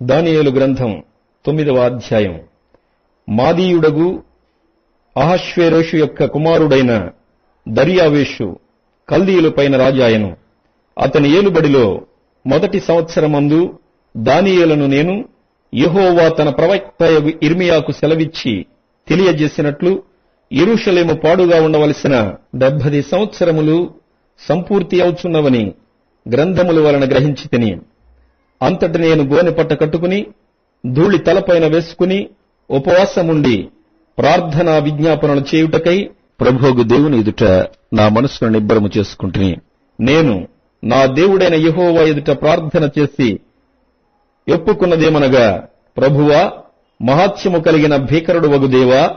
దానియేలు గ్రంథం తొమ్మిదవ అధ్యాయం. మాదీయుడగు అహశ్వేరోషు యొక్క కుమారుడైన దర్యావేషు కల్దీయులపైన రాజాయను. అతని ఏలుబడిలో మొదటి సంవత్సరమందు దానియేలను నేను యెహోవా తన ప్రవక్త ఇర్మియాకు సెలవిచ్చి తెలియజేసినట్లు ఎరుషలేము పాడుగా ఉండవలసిన డెబ్బది సంవత్సరములు సంపూర్తి అవుచున్నవని గ్రంథముల వలన గ్రహించి తిని. అంతటి నేను గోనె పట్ట కట్టుకుని ధూళి తలపైన వేసుకుని ఉపవాసముండి ప్రార్థనా విజ్ఞాపనలు చేయుటకై ప్రభువుగు దేవుని ఎదుట నా మనసును నిబ్బరము చేసుకుంటుని. నేను నా దేవుడైన యహోవా ఎదుట ప్రార్థన చేసి ఒప్పుకున్నదేమనగా ప్రభువా మహాత్యము కలిగిన భీకరుడు వగు దేవా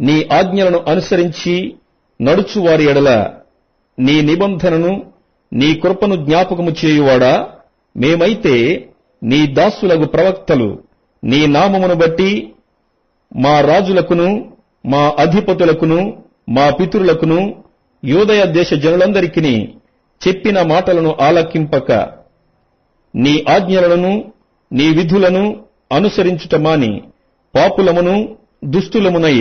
నీ ఆజ్ఞలను అనుసరించి నడుచువారి ఎడల నీ నిబంధనను నీ కృపను జ్ఞాపకము చేయువాడా? మేమైతే నీ దాసులకు ప్రవక్తలు నీ నామమును బట్టి మా రాజులకును మా అధిపతులకును మా పితరులకును యోదయ దేశ జనులందరికీ చెప్పిన మాటలను ఆలకింపక నీ ఆజ్ఞలను నీ విధులను అనుసరించుట మాని పాపులమును దుష్టులమునై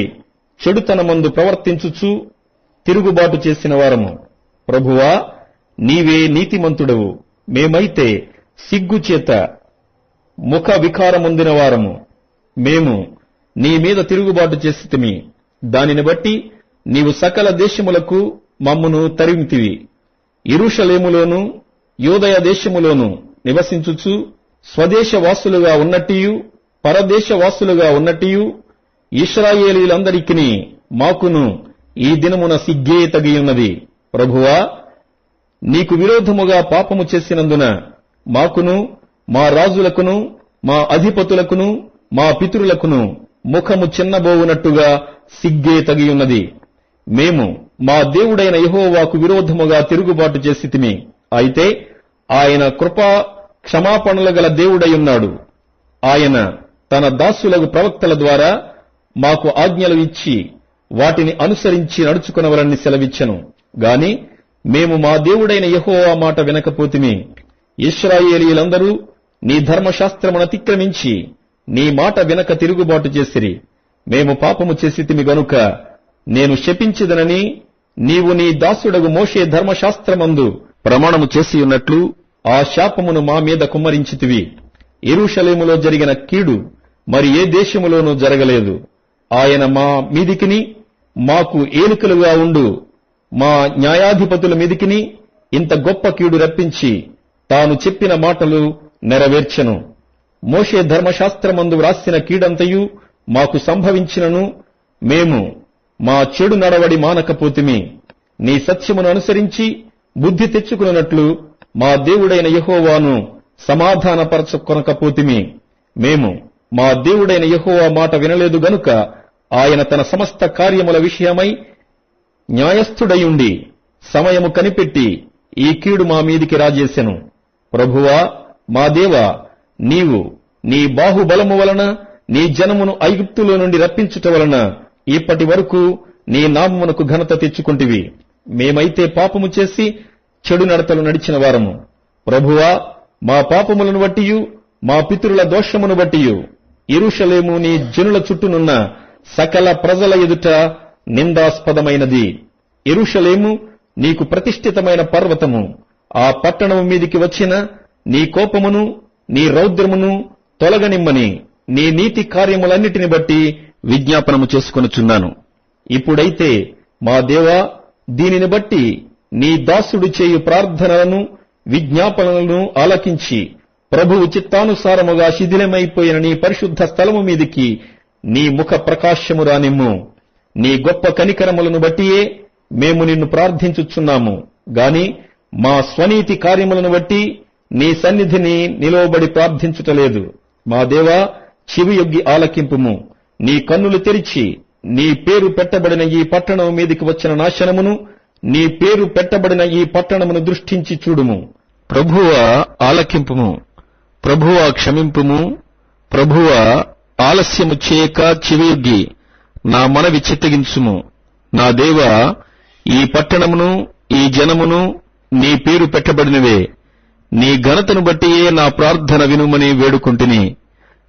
చెడుతనమందు ప్రవర్తించుచు తిరుగుబాటు చేసిన వారము. ప్రభువా నీవే నీతిమంతుడవు. మేమైతే సిగ్గుచేత ముఖ వికారముందిన వారము. మేము నీ మీద తిరుగుబాటు చేసితిమి. దానిని బట్టి నీవు సకల దేశములకు మమ్మును తరిమితివి. ఇరుషలేములోను యోదయ దేశములోను నివసించుచు స్వదేశ వాసులుగా ఉన్నట్టియు పరదేశ వాసులుగా ఉన్నట్టియు ఇస్రాయేలీలందరికీ మాకును ఈ దినమున సిగ్గే తగియున్నది ప్రభువా నీకు విరోధముగా పాపము చేసినందున మాకును మా రాజులకును మా అధిపతులకును మా పితరులకును ముఖము చిన్నబోవునట్టుగా సిగ్గే తగియున్నది. మేము మా దేవుడైన యహోవాకు విరోధముగా తిరుగుబాటు చేసితిమి అయితే ఆయన కృపా క్షమాపణలు గల దేవుడై ఆయన తన దాసులకు ప్రవక్తల ద్వారా మాకు ఆజ్ఞలు ఇచ్చి వాటిని అనుసరించి నడుచుకునవలని సెలవిచ్చెను. గాని మేము మా దేవుడైన యహోవా మాట వినకపోతిమి. ఇస్రాయేలీలందరూ నీ ధర్మశాస్త్రమును అతిక్రమించి నీ మాట వినక తిరుగుబాటు చేసిరి. మేము పాపము చేసితిమి గనుక నేను శపించిదనని నీవు నీ దాసుడగు మోషే ధర్మశాస్త్రమందు ప్రమాణము చేసియున్నట్లు ఆ శాపమును మా మీద కుమ్మరించితివి. ఎరుషలేములో జరిగిన కీడు మరి ఏ దేశములోనూ జరగలేదు. ఆయన మా మీదికిని మాకు ఏలికలుగా ఉండు. మా న్యాయాధిపతుల మీదికిని ఇంత గొప్ప కీడు రప్పించి తాను చెప్పిన మాటలు నెరవేర్చెను. మోషే ధర్మశాస్త్రమందు వ్రాసిన కీడంతయు మాకు సంభవించినను. మేము మా చెడు నడవడి మానకపోతిమి. నీ సత్యమును అనుసరించి బుద్ధి తెచ్చుకున్నట్లు మా దేవుడైన యహోవాను సమాధానపరచుకొనకపోతిమి. మేము మా దేవుడైన యహోవా మాట వినలేదు గనుక ఆయన తన సమస్త కార్యముల విషయమై న్యాయస్థుడయుండి సమయము కనిపెట్టి ఈ కీడు మా మీదికి రాజేసెను. ప్రభువా మా దేవా నీవు నీ బాహుబలము వలన నీ జనమును ఐగుప్తులో నుండి రప్పించుట వలన ఇప్పటి వరకు నీ నామమునకు ఘనత తెచ్చుకుంటివి. మేమైతే పాపము చేసి చెడు నడతలు నడిచిన వారము. ప్రభువా మా పాపములను బట్టియు మా పితరుల దోషమును బట్టియు. ఇరుషలేము నీ జనుల చుట్టూనున్న సకల ప్రజల ఎదుట నిందాస్పదమైనది. ఇరుషలేము నీకు ప్రతిష్ఠితమైన పర్వతము. ఆ పట్టణము మీదికి వచ్చిన నీ కోపమును నీ రౌద్రమును తొలగనిమ్మని నీ నీతి కార్యములన్నిటిని బట్టి విజ్ఞాపనము చేసుకొనుచున్నాను. ఇప్పుడైతే మా దేవా దీనిని బట్టి నీ దాసుడు చేయు ప్రార్థనలను విజ్ఞాపనలను ఆలకించి ప్రభువు చిత్తానుసారముగా శిథిలమైపోయిన నీ పరిశుద్ధ స్థలము మీదికి నీ ముఖ ప్రకాశము రానిమ్ము. నీ గొప్ప కనికరములను బట్టియే మేము నిన్ను ప్రార్థించుచున్నాము. గాని మా స్వనీతి కార్యములను బట్టి నీ సన్నిధిని నిలువబడి ప్రార్థించుటలేదు. మా దేవా చెవియొగ్గి ఆలకింపుము. నీ కన్నులు తెరిచి నీ పేరు పెట్టబడిన ఈ పట్టణం మీదికి వచ్చిన నాశనమును నీ పేరు పెట్టబడిన ఈ పట్టణమును దృష్టించి చూడుము. ప్రభువ ఆలకింపుము. ప్రభువ క్షమింపుము. ప్రభువ ఆలస్యము చేయక చెవియొగ్గి నా మనవి చిత్తగించుము. నా దేవా ఈ పట్టణమును ఈ జనమును నీ పేరు పెట్టబడినవే. నీ ఘనతను బట్టియే నా ప్రార్థన వినుమని వేడుకుంటుని.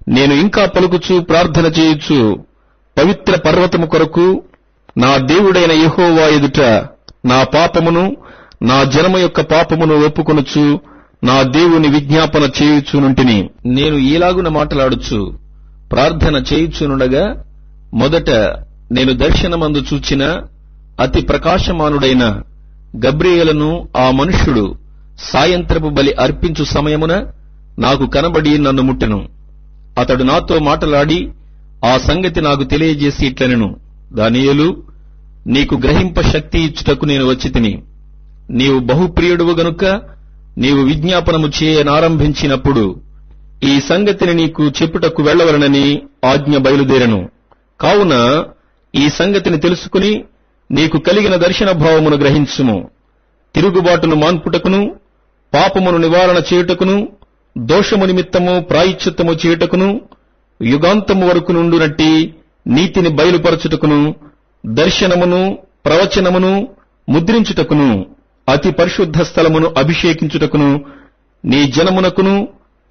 నేను ఇంకా పలుకుచు ప్రార్థన చేయుచు పవిత్ర పర్వతము కొరకు నా దేవుడైన యహోవా ఎదుట నా పాపమును నా జనము యొక్క పాపమును ఒప్పుకొనుచు నా దేవుని విజ్ఞాపన చేయుచునుంటిని. నేను ఈలాగున మాట్లాడుచు ప్రార్థన చేయుచునుండగా మొదట నేను దర్శనమందు చూచిన అతి ప్రకాశమానుడైన గబ్రియేలను ఆ మనుష్యుడు సాయంత్రపు బలి అర్పించు సమయమున నాకు కనబడి నన్ను ముట్టెను. అతడు నాతో మాటలాడి ఆ సంగతి నాకు తెలియజేసి ఇట్లనెను. దానియలు నీకు గ్రహింప శక్తి ఇచ్చుటకు నేను వచ్చి తిని. నీవు బహుప్రియుడువు గనుక నీవు విజ్ఞాపనము చేయనారంభించినప్పుడు ఈ సంగతిని నీకు చెప్పుటకు వెళ్ళవలనని ఆజ్ఞ బయలుదేరను. కావున ఈ సంగతిని తెలుసుకుని నీకు కలిగిన దర్శన భావమును గ్రహించుము తిరుగుబాటును మాన్పుటకును పాపమును నివారణ చేయుటకును దోషము నిమిత్తము ప్రాయశ్చిత్తము చేయుటకును యుగాంతము వరకు నుండునట్టి నీతిని బయలుపరచుటకును దర్శనమును ప్రవచనమును ముద్రించుటకును అతి పరిశుద్ధ స్థలమును అభిషేకించుటకును నీ జనమునకును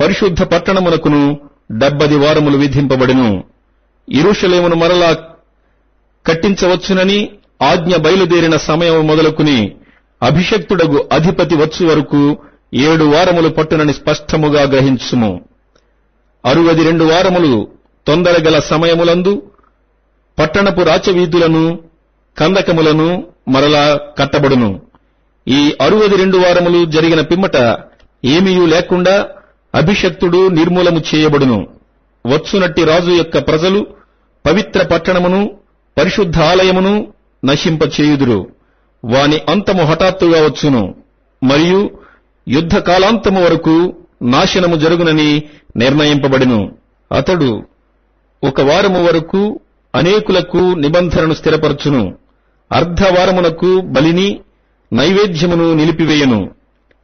పరిశుద్ధ పట్టణమునకును డెబ్బది వారములు విధింపబడును. ఇరుషలేమును మరలా కట్టించవచ్చునని ఆజ్ఞ బయలుదేరిన సమయం మొదలుకుని అభిషక్తుడగు అధిపతి వచ్చు వరకు ఏడు వారములు పట్టునని స్పష్టముగా గ్రహించుము. అరువది రెండు వారములు తొందరగల సమయములందు పట్టణపు రాచవీధులను కందకములను మరలా కట్టబడును. ఈ అరువది రెండు వారములు జరిగిన పిమ్మట ఏమీయూ లేకుండా అభిషక్తుడు నిర్మూలము చేయబడును. వచ్చునట్టి రాజు యొక్క ప్రజలు పవిత్ర పట్టణమును పరిశుద్ధ ఆలయమును నశింపచేయుదురు. వాని అంతము హఠాత్తుగా వచ్చును. మరియు యుద్ధ కాలాంతము వరకు నాశనము జరుగునని నిర్ణయింపబడిను. అతడు ఒక వారము వరకు అనేకులకు నిబంధనను స్థిరపరచును. అర్ధవారమునకు బలిని నైవేద్యమును నిలిపివేయను.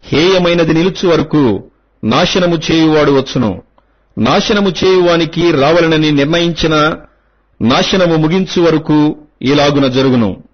హేయమైనది నిలుచు వరకు నాశనము చేయువాడు వచ్చును. నాశనము చేయువానికి రావలనని నిర్ణయించిన నాశనము ముగించు వరకు ఇలాగున జరుగును.